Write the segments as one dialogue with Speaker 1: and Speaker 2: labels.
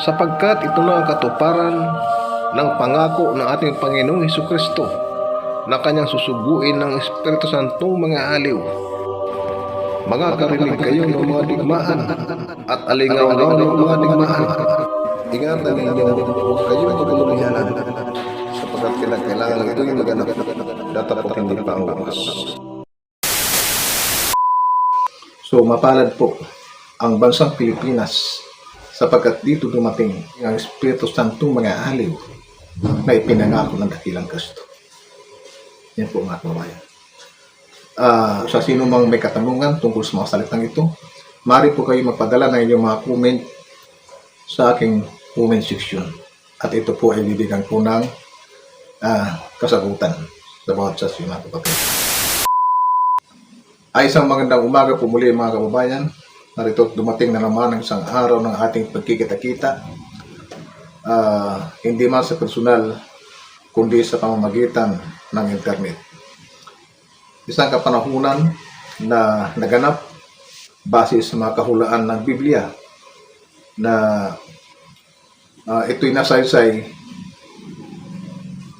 Speaker 1: sapagkat ito na ang katuparan ng pangako ng ating Panginoong Heso Kristo na kanyang susuguin ng Espiritu Santong mga aliw. Mga karinig kayo ng mga digmaan at alingaw-ngaw ng mga digmaan. Ingatan ninyo, kayo tutuluyan sapagkat kailangan ito yung naganap datapot hindi pa wakas.
Speaker 2: So mapalad po ang bansang Pilipinas sapagkat dito dumating ang Espiritu Santong mga aliw na ipinangako ng dakilang Kristo. Yan po mga kababayan. Ah, sa sino mang may katanungan tungkol sa mga salitang ito, mari po kayo magpadala ng inyong mga comment sa aking comment section. At ito po ay bibigyan ko ng ah, kasagutan sa bawat sa mga kapatid. Ay isang magandang umaga po muli mga kababayan. Narito dumating na naman ang isang araw ng ating pagkikita-kita. Ah, hindi man sa personal, kundi sa pamamagitan ng internet. Isang kapanahunan na naganap base sa mga kahulaan ng Biblia na ah, ito'y nasaysay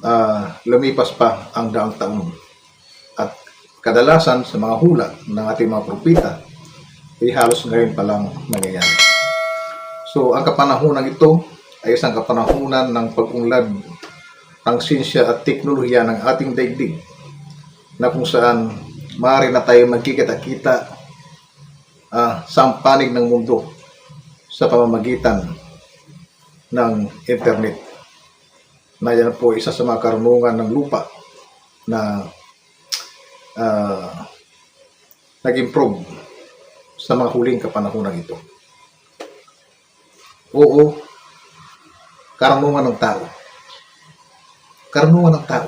Speaker 2: ah, lumipas pa ang daang taon at kadalasan sa mga hula ng ating mga propita ay halos ngayon pa lang nangyayari. So, ang kapanahunan ito ay isang kapanahunan ng pag-unlad ng sinsya at teknolohiya ng ating daigdig na kung saan maaari na tayo magkikita-kita ah, sa panig ng mundo sa pamamagitan ng internet na yan po isa sa mga karunungan ng lupa na uh, nag-improve sa mga huling kapanahunan ito. Oo, karunungan ng tao. Karunungan ng tao.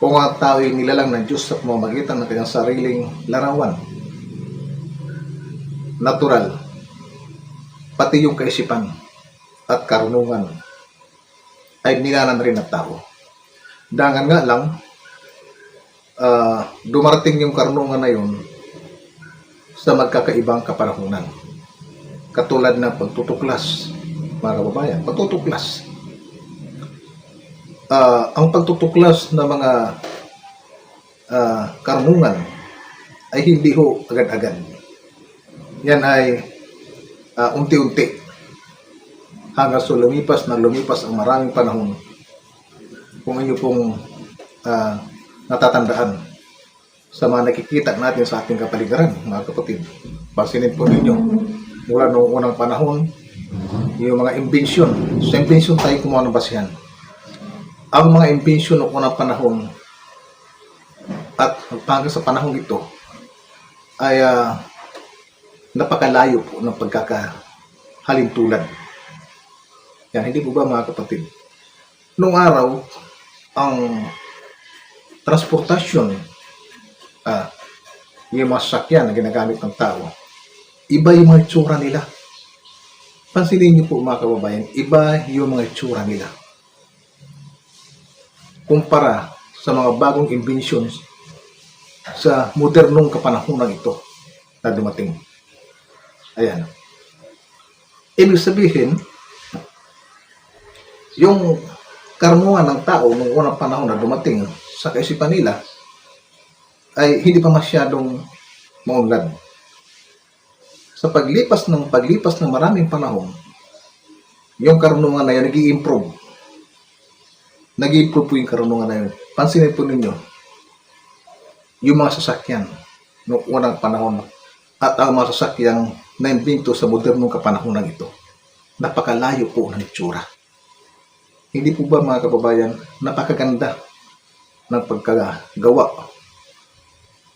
Speaker 2: Kung ang tao nilalang ng Diyos sa pamamagitan ng kanyang sariling larawan, natural, pati yung kaisipan at karunungan ay nilalang rin ng tao. Dangan nga lang, ah, dumarating yung karunungan na yun sa magkakaibang kapanahunan. Katulad ng pagtutuklas, mga kababayan, pagtutuklas. Ah, ang pagtutuklas ng mga ah, karunungan ay hindi ho agad-agad. Yan ay ah, unti-unti hanggang sa lumipas na lumipas ang maraming panahon kung inyo pong ah, natatandaan sa mga nakikita natin sa ating kapaligiran, mga kapatid. Pansinin po ninyo, mula noong unang panahon, yung mga imbensyon. Sa imbensyon tayo kumuha ng basihan. Ang mga imbensyon noong unang panahon at hanggang sa panahon ito ay ah, napakalayo po ng pagkakahalintulad. Yan, hindi po ba mga kapatid? Noong araw, ang transportasyon, ah, yung mga sasakyan na ginagamit ng tao, iba yung mga itsura nila. Pansinin niyo po mga kababayan, iba yung mga itsura nila. Kumpara sa mga bagong inventions sa modernong kapanahunan ito na dumating. Ayan. Ibig sabihin, yung karunungan ng tao nung unang panahon na dumating sa kaisipan nila ay hindi pa masyadong maunlad. Sa paglipas ng paglipas ng maraming panahon, yung karunungan na yan nag improve nag improve po yung karunungan na yun. Pansinin po ninyo, yung mga sasakyan noong unang panahon at ang mga sasakyang na-invento sa modernong kapanahonan ito, napakalayo po ng itsura. Hindi po ba mga kababayan, napakaganda ng pagkagawa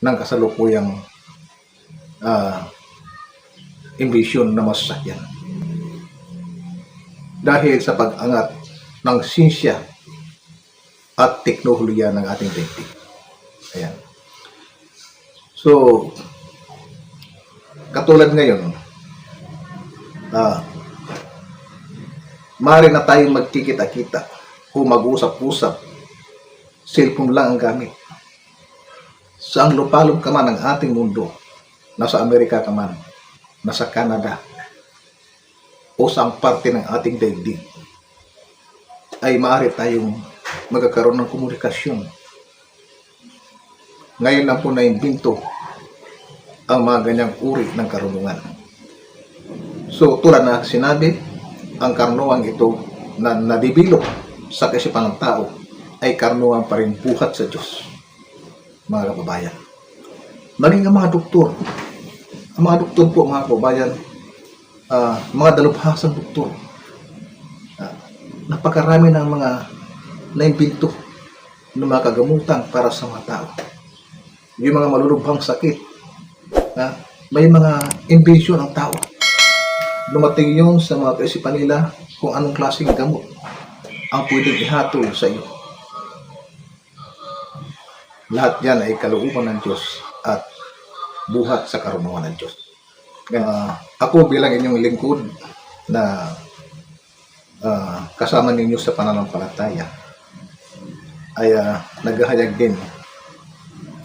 Speaker 2: ng kasalukuyang ah invention na masasakyan. Dahil sa pag-angat ng sinsya at teknolohiya ng ating daigdig. Ayan. So, katulad ngayon, ah, maaari na tayong magkikita-kita o mag-usap-usap. Cellphone lang ang gamit. Saan lupalog ka man ng ating mundo, nasa Amerika ka man, nasa Canada, o saang parte ng ating daigdig ay maaari tayong magkakaroon ng komunikasyon. Ngayon lang po naimbinto ang mga ganyang uri ng karunungan. So tulad na sinabi, ang karunungan ito na nabibilog sa kaisipan ng tao ay karunungan pa rin buhat sa Diyos, mga kababayan. Maging ang mga doktor, ang mga doktor po, mga kababayan, ah, mga dalubhasang doktor, ah, napakarami ng mga naimbinto ng mga kagamutan para sa mga tao. Yung mga malulubhang sakit, na may mga imbensyon ang tao. Dumating yun sa mga kaisipan nila kung anong klaseng gamot ang pwedeng ihatol sa iyo. Lahat yan ay kalooban ng Diyos at buhat sa karunungan ng Diyos. Ah, ako bilang inyong lingkod na ah, kasama ninyo sa pananampalataya ay ah, naghahayag din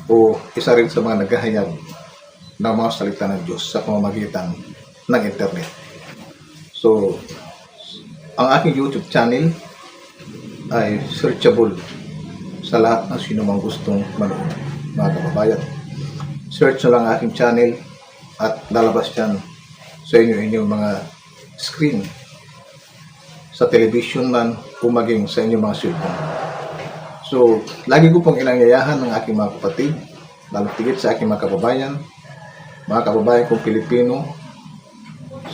Speaker 2: o isa rin sa mga naghahayag ng mga salita ng Diyos sa pamamagitan ng internet. So, ang aking YouTube channel ay searchable sa lahat ng sino mang gustong manood, mga kababayan. Search na lang ang aking channel at lalabas yan sa inyo inyong mga screen sa television man o maging sa inyong mga cellphone. So, lagi ko pong inanyayahan ng aking mga kapatid, lalo tigit sa aking mga kababayan, mga kababayan kong Pilipino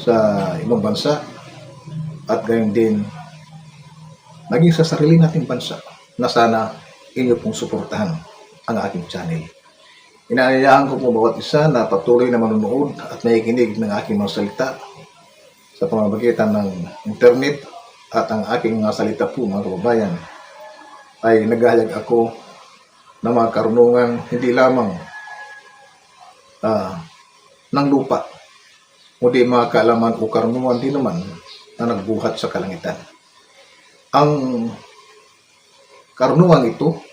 Speaker 2: sa ibang bansa at gayon din maging sa sarili nating bansa na sana inyo pong suportahan ang aking channel. Inaayaan ko po bawat isa na patuloy na manonood at nakikinig ng aking mga salita sa pamamagitan ng internet at ang aking mga salita po mga kababayan ay naghahayag ako ng mga karunungan hindi lamang ah, ng lupa kundi mga kaalaman o karunungan din naman na nagbuhat sa kalangitan. Ang karunungan ito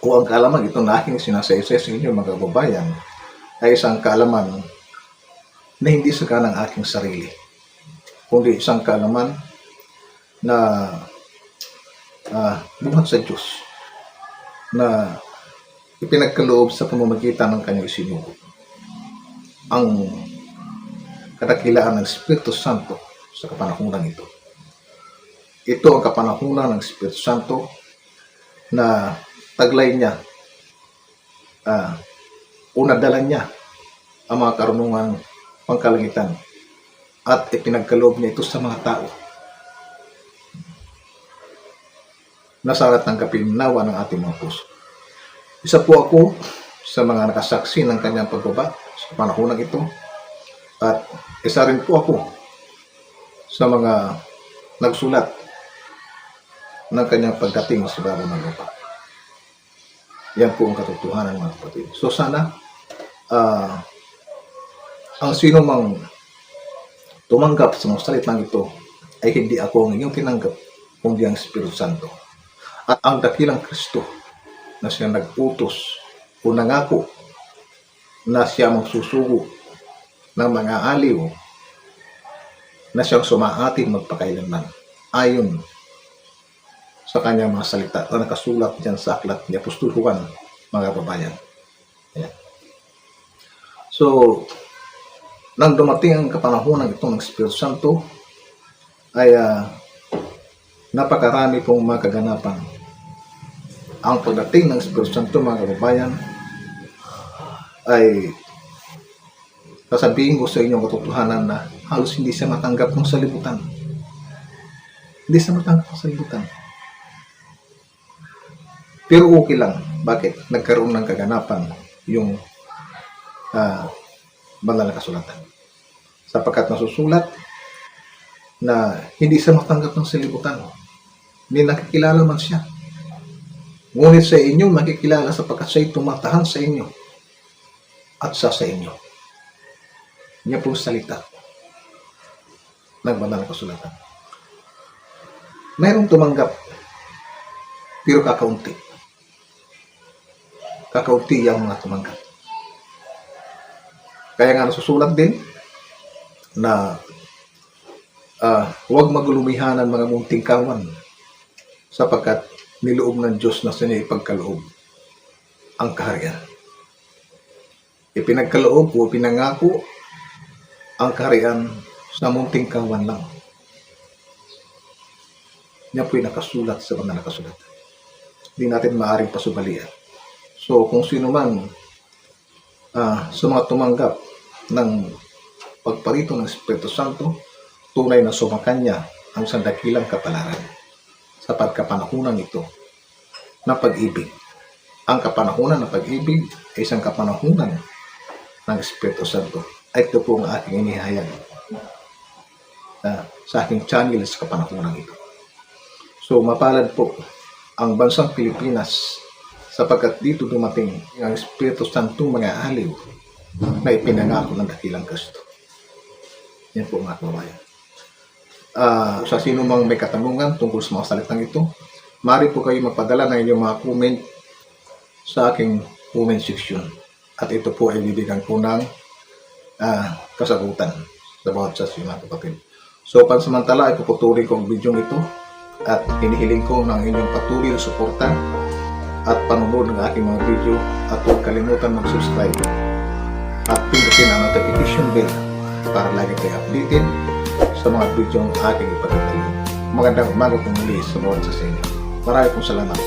Speaker 2: o ang kaalaman ito na aking sinasaysa sa inyo mga kababayan ay isang kaalaman na hindi sa kanang aking sarili kundi isang kaalaman na ah, buhat sa Diyos na ipinagkaloob sa pamamagitan ng kanyang isinugo ang kadakilaan ng Espiritu Santo sa kapanahunan ito. Ito ang kapanahunan ng Espiritu Santo na taglay niya ah o nadala niya ang mga karunungan pangkalangitan at ipinagkaloob niya ito sa mga tao na sana tanggapin nawa ng ating mga puso. Isa po ako sa mga nakasaksi ng kanyang pagbaba sa panahon ito at isa rin po ako sa mga nagsulat ng kanyang pagdating sa bago ng lupa. Yan po ang katotohanan mga kapatid. So sana ah, ang sino mang tumanggap sa mga salitang ito ay hindi ako ang inyong tinanggap kundi ang Espiritu Santo. At ang dakilang Kristo na siya nag-utos o nangako na siya magsusugo ng mga aliw na siyang sumaatin magpakailanman ayon sa kanyang mga salita na nakasulat dyan sa aklat ni Apostol Juan, mga kababayan. Ayan. So, nang dumating ang kapanahonan itong ng Espiritu Santo, ay ah, napakarami pong mga kaganapan. Ang pagdating ng Espiritu Santo, mga kababayan, ay sasabihin ko sa inyo ang katotohanan na halos hindi siya matanggap ng salibutan. Hindi siya matanggap ng salibutan. Pero okay lang. Bakit? Nagkaroon ng kaganapan yung ah, banal na kasulatan. Sapagkat nasusulat na hindi siya matanggap ng salibutan. Hindi nakikilala man siya. Ngunit sa inyo, makikilala sapagkat siya'y tumatahan sa inyo at sa sa inyo. Niya pong salita ng banal na kasulatan. Mayroong tumanggap, pero kakaunti. Kakaunti ang mga tumanggap. Kaya nga nasusulat din na ah, huwag magulumihanan mga munting kawan sapagkat niloob ng Diyos na sa inyo ipagkaloob ang kaharian. Ipinagkaloob o pinangako ang kaharian sa munting kawan lang. Yan po'y nakasulat sa mga nakasulat. Hindi natin maaaring pasubalian. So, kung sino man ah, sa mga tumanggap ng pagparito ng Espiritu Santo, tunay na sumakanya ang sandakilang kapalaran sa pagkapanahunan ito ng pag-ibig. Ang kapanahunan ng pag-ibig ay isang kapanahunan ng Espiritu Santo. Ito po ang aking inihayag ah, sa aking channel sa kapanahunan ito. So, mapalad po ang bansang Pilipinas sapagkat dito dumating ang Espiritu Santo mga aliw na ipinangako ng dakilang Kristo. Yan po mga kababayan. Ah, sa sino mang may katanungan tungkol sa mga salitang ito, mari po kayo magpadala ng inyong mga comment sa aking comment section. At ito po ay bibigyan ko ng ah, kasagutan sa bawat sa mga kapatid. So, pansamantala, ipuputuloy ko ang video ito at hinihiling ko ng inyong patuloy na suporta at panonood ng aking mga video at huwag kalimutan mag-subscribe at pindutin ang notification bell para lagi kayo updated sa mga video ang aking ipagkakalo. Magandang umaga po muli sa bawat sa inyo. Marami pong salamat.